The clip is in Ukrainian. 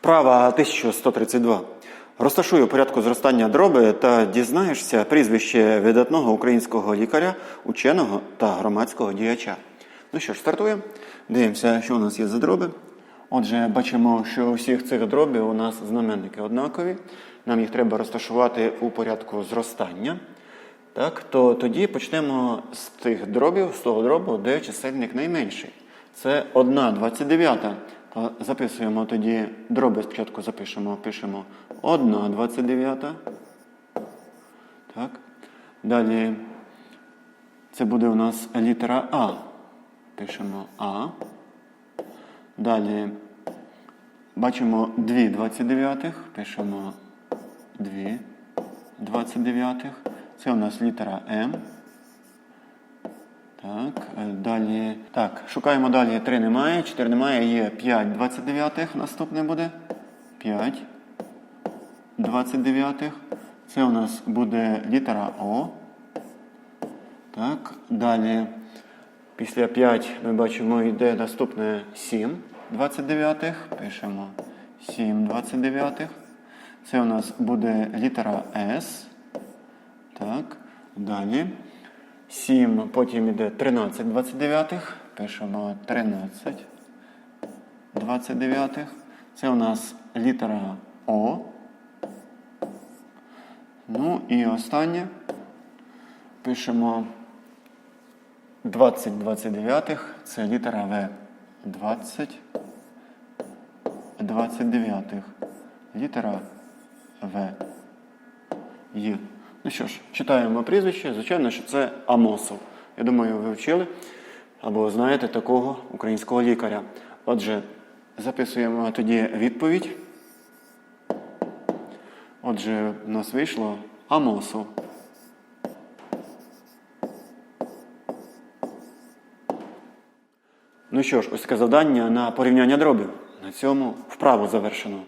Вправа 1132. Розташуй у порядку зростання дроби та дізнаєшся прізвище видатного українського лікаря, ученого та громадського діяча. Ну що ж, стартуємо. Дивимося, що у нас є за дроби. Отже, бачимо, що у всіх цих дробів у нас знаменники однакові. Нам їх треба розташувати у порядку зростання. Так, то тоді почнемо з тих дробів, з того дробу, де чисельник найменший. Це 1 29. То записуємо тоді дроби спочатку запишемо, пишемо 1 29. Так. Далі це буде у нас літера А. Пишемо А. Далі бачимо 2 29, пишемо 2 29. Це у нас літера М. Так, е, далі. Так, шукаємо далі 3 немає, 4 немає, є 5 29 наступне буде. 5 29. Це у нас буде літера О. Так, далі. Після 5 ми бачимо, йде наступне 7 29. Пишемо 7 29. Це у нас буде літера С. Так, далі. 7, потім йде 13 29. Пишемо 13 29. Це у нас літера О. Ну і останнє. Пишемо 20 29. Це літера В. 20 29. Літера В. Є. Ну що ж, читаємо прізвище. Звичайно, що це Амосов. Я думаю, ви вчили або знаєте такого українського лікаря. Отже, записуємо тоді відповідь. Отже, у нас вийшло Амосов. Ну що ж, ось таке завдання на порівняння дробів. На цьому вправу завершено.